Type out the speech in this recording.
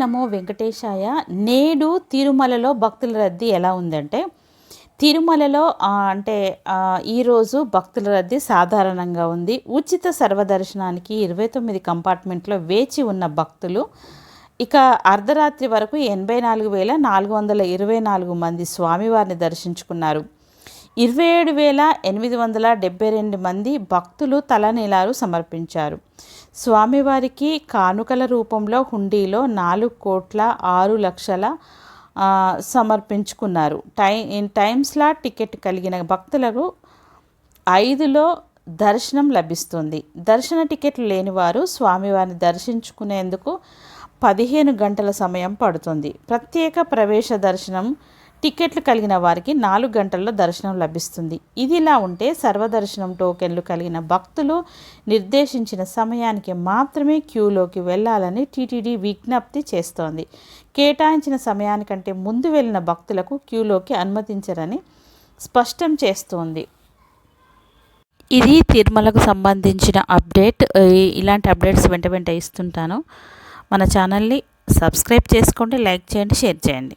నమో వెంకటేశాయ నేడు తిరుమలలో భక్తుల రద్దీ ఎలా ఉందంటే తిరుమలలో అంటే ఈరోజు భక్తుల రద్దీ సాధారణంగా ఉంది. ఉచిత సర్వదర్శనానికి ఇరవై తొమ్మిది కంపార్ట్మెంట్లో వేచి ఉన్న భక్తులు ఇక అర్ధరాత్రి వరకు ఎనభై నాలుగు వేల నాలుగు వందల ఇరవై నాలుగు మంది స్వామివారిని దర్శించుకున్నారు. ఇరవై ఏడు వేల ఎనిమిది వందల డెబ్బై రెండు మంది భక్తులు తలనీలాలు సమర్పించారు. స్వామివారికి కానుకల రూపంలో హుండీలో నాలుగు కోట్ల ఆరు లక్షల సమర్పించుకున్నారు. టైం ఇన్ స్లాట్ టికెట్ కలిగిన భక్తులకు ఐదులో దర్శనం లభిస్తుంది. దర్శన టికెట్లు లేనివారు స్వామివారిని దర్శించుకునేందుకు పదిహేను గంటల సమయం పడుతుంది. ప్రత్యేక ప్రవేశ దర్శనం టికెట్లు కలిగిన వారికి నాలుగు గంటల్లో దర్శనం లభిస్తుంది. ఇదిలా ఉంటే సర్వదర్శనం టోకెన్లు కలిగిన భక్తులు నిర్దేశించిన సమయానికి మాత్రమే క్యూలోకి వెళ్ళాలని టీటీడీ విజ్ఞప్తి చేస్తోంది. కేటాయించిన సమయానికంటే ముందు వెళ్ళిన భక్తులకు క్యూలోకి అనుమతించరని స్పష్టం చేస్తోంది. ఇది తిరుమలకు సంబంధించిన అప్డేట్. ఇలాంటి అప్డేట్స్ వెంట వెంట ఇస్తుంటాను. మన ఛానల్ని సబ్స్క్రైబ్ చేసుకోండి లైక్ చేయండి షేర్ చేయండి.